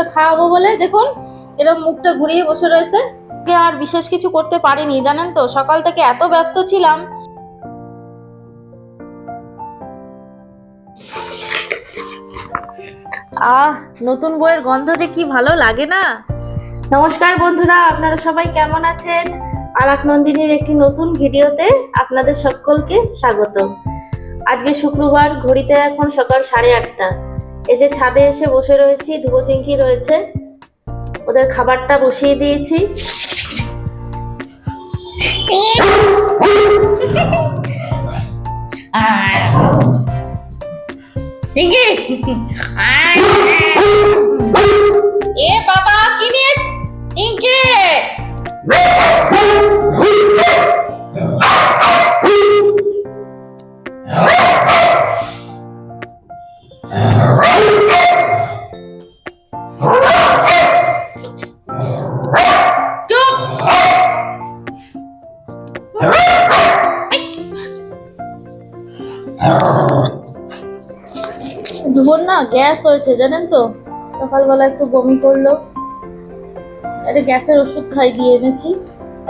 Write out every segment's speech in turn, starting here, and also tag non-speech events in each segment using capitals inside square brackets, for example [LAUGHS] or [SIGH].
ওষুধটা খাওয়াবো বলে, দেখুন এরকম মুখটা ঘুরিয়ে বসে রয়েছে। আর বিশেষ কিছু করতে পারিনি, জানেন তো? সকাল থেকে এত ব্যস্ত ছিলাম। আহ, নতুন বইয়ের গন্ধ যে কি ভালো লাগে না। নমস্কার বন্ধুরা, আপনারা সবাই কেমন আছেন? আরাক নন্দিনীর একটি নতুন ভিডিওতে আপনাদের সকলকে স্বাগত। আজকে শুক্রবার, ঘড়িতে এখন সকাল সাড়ে আটটা। এই যে ছাদে এসে বসে রয়েছি ধুবো চিংকি রয়েছে। ওদের খাবারটা বসিয়ে দিয়েছি। এ ধুবন না গ্যাস হয়েছে, জানেন তো? সকালবেলা একটু বমি করল। একটা গ্যাসের ওষুধ খাই দিয়ে এনেছি।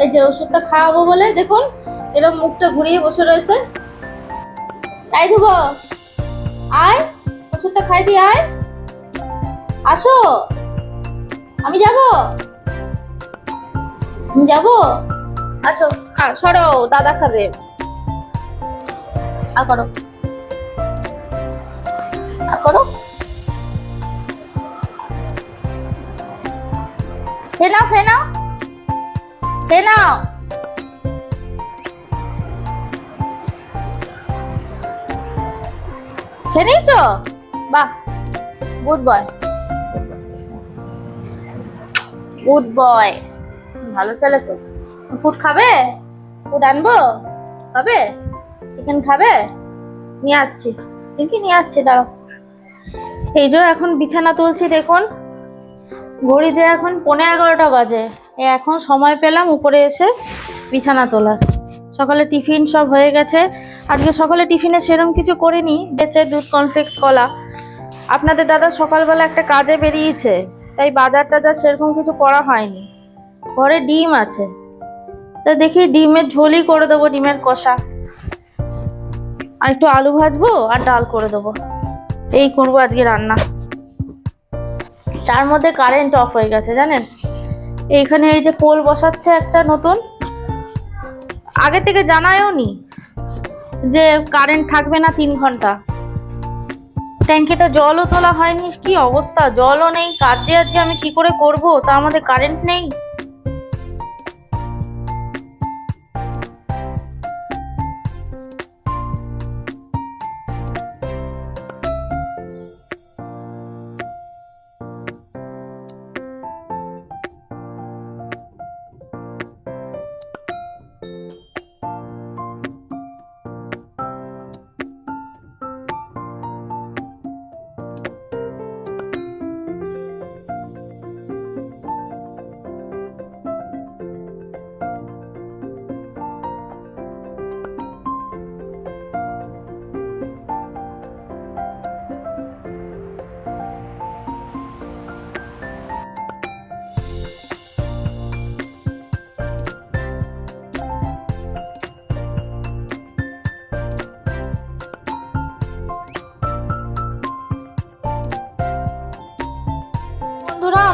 এই যে ওষুধটা খাওয়াবো বলে, দেখুন এরকম মুখটা ঘুরিয়ে বসে রয়েছে। তাই ধুব। আয়, ওষুধটা খাই দিয়ে আয়। আসো। আমি যাব? যাব? আচ্ছা সরো, দাদা খাবে। আর করো। আর করো। খেয়ে নাও খেয়ে নাও। খেয়ে নাও। খেয়ে নিয়েছো? বাহ গুড বয় গুড বয় ভালো চলে তো। ফুড খাবে? ফুড আনব? খাবে? চিকেন খাবে? নিয়ে আসছি। ঠিকই নিয়ে আসছি? দাঁড়াও। এই যে এখন বিছানা তুলছি, দেখুন। ঘড়িতে এখন পৌনে এগারোটা বাজে। এখন সময় পেলাম উপরে এসে বিছানা তোলার। সকালে টিফিন সব হয়ে গেছে। আজকে সকালে টিফিনে সেরম কিছু করিনি, বেচে দুধ কনফ্লেক্স কলা। আপনাদের দাদা সকালবেলা একটা কাজে বেরিয়েছে, তাই বাজার টাজার সেরকম কিছু করা হয়নি। ঘরে ডিম আছে। তা দেখি ডিমের ঝোলই করে দেবো, ডিমের কষা। আর একটু আলু ভাজবো আর ডাল করে দেবো। এই করব আজকে রান্না। তার মধ্যে কারেন্ট অফ হয়ে গেছে, জানেন? এইখানে এই যে পোল বসাচ্ছে একটা নতুন। আগে থেকে জানায়ও নি যে কারেন্ট থাকবে না তিন ঘণ্টা। ট্যাঙ্কিটা জলও তোলা হয়নি, কি অবস্থা? জলও নেই, কাজ আজকে আমি কি করে করব? তা আমাদের কারেন্ট নেই।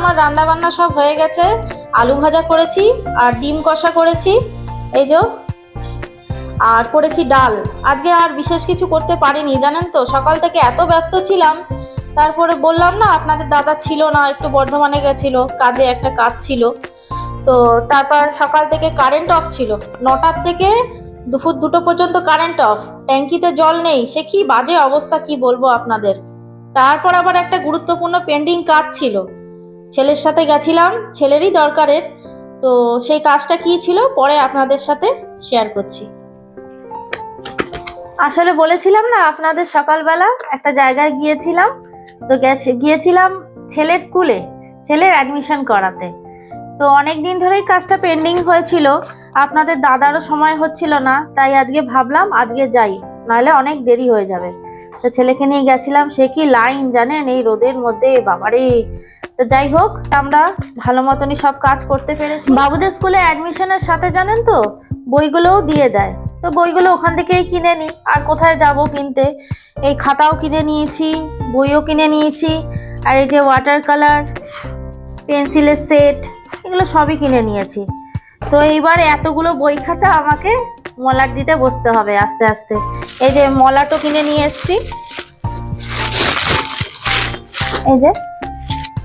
আমার রান্না বান্না সব হয়ে গেছে। আলু ভাজা করেছি আর ডিম কষা করেছি। এই যে, আর করেছি ডাল। আজকে আর বিশেষ কিছু করতে পারিনি, জানেন তো? সকাল থেকে এত ব্যস্ত ছিলাম। তারপরে বললাম না, আপনাদের দাদা ছিল না, একটু বর্ধমানে গেছিল, কাজে একটা কাজ ছিল। তো তারপর সকাল থেকে কারেন্ট অফ ছিল। নটার থেকে দুপুর দুটো পর্যন্ত কারেন্ট অফ ট্যাঙ্কিতে জল নেই। সে কি বাজে অবস্থা, কি বলব আপনাদের? তারপর আবার একটা গুরুত্বপূর্ণ পেন্ডিং কাজ ছিল। ছেলের সাথে গেছিলাম, ছেলেরই দরকারের। তো সেই কাজটা কি ছিল? পরে আপনাদের সাথে শেয়ার করছি। আসলে বলেছিলাম না, আপনাদের সকালবেলা একটা জায়গায় গিয়েছিলাম। তো গেছে, গিয়েছিলাম ছেলের স্কুলে ছেলের অ্যাডমিশন করাতে। তো অনেক দিন ধরেই কাজটা পেন্ডিং হয়েছিল। আপনাদের দাদারও সময় হচ্ছিল না, তাই আজকে ভাবলাম আজকে যাই, নাহলে অনেক দেরি হয়ে যাবে। তো ছেলেকে নিয়ে গেছিলাম, সে কি লাইন জানেন এই রোদের মধ্যে? বাবারে! তো যাই হোক, আমরা ভালো মতনই সব কাজ করতে পেরেছি। বাবুদের স্কুলে অ্যাডমিশনের সাথে জানেন তো, বইগুলোও দিয়ে দেয়। তো বইগুলো ওখান থেকেই কিনে নিই। আর কোথায় যাব কিনতে? এই খাতাও কিনে নিয়েছি, বইও কিনে নিয়েছি, আর এই যে ওয়াটার কালার পেন্সিলের সেট এগুলো সবই কিনে নিয়েছি। তো এইবার এতগুলো বই খাতা আমাকে মলাট দিতে বসতে হবে আস্তে আস্তে। এই যে মলাটও কিনে নিয়ে এসেছি। এই যে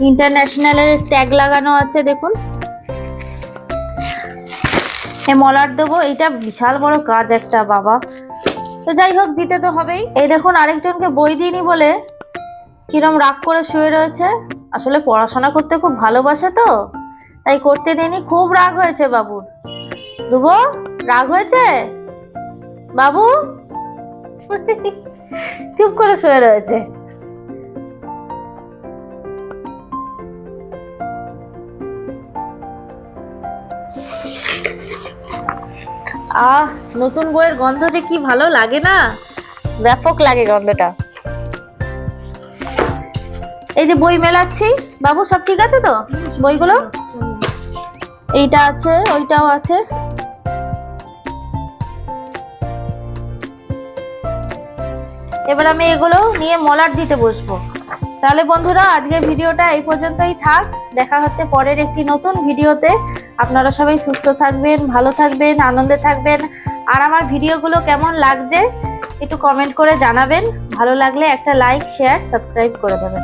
ইন্টারন্যাশনালের ট্যাগ লাগানো আছে, দেখুন। এই মলার দেবো এটা বিশাল বড় কাজ একটা, বাবা। তো যাই হোক, দিতে তো হবেই। এই দেখুন, আরেকজনকে বই দিইনি বলে কিরম রাগ করে শুয়ে রয়েছে। আসলে পড়াশোনা করতে খুব ভালোবাসে তো, তাই করতে দিইনি। খুব রাগ হয়েছে বাবুর দুবো, রাগ হয়েছে? বাবু? [LAUGHS] চুপ করে শুয়ে রয়েছে। আহ নতুন বইয়ের গন্ধ যে কি ভালো লাগে না। ব্যাপক লাগে গন্ধটা। এই যে বই মেলাচ্ছি। বাবু সব ঠিক আছে তো? বইগুলো? এইটা আছে ওইটাও আছে। এবার আমি এগুলো নিয়ে মলাট দিতে বসবো। তাহলে বন্ধুরা আজকের ভিডিওটা এই পর্যন্তই থাক। দেখা হচ্ছে পরের একটি নতুন ভিডিওতে। আপনারা সবাই সুস্থ থাকবেন, ভালো থাকবেন, আনন্দে থাকবেন। আর আমার ভিডিওগুলো কেমন লাগছে একটু কমেন্ট করে জানাবেন। ভালো লাগলে একটা লাইক শেয়ার সাবস্ক্রাইব করে দেবেন।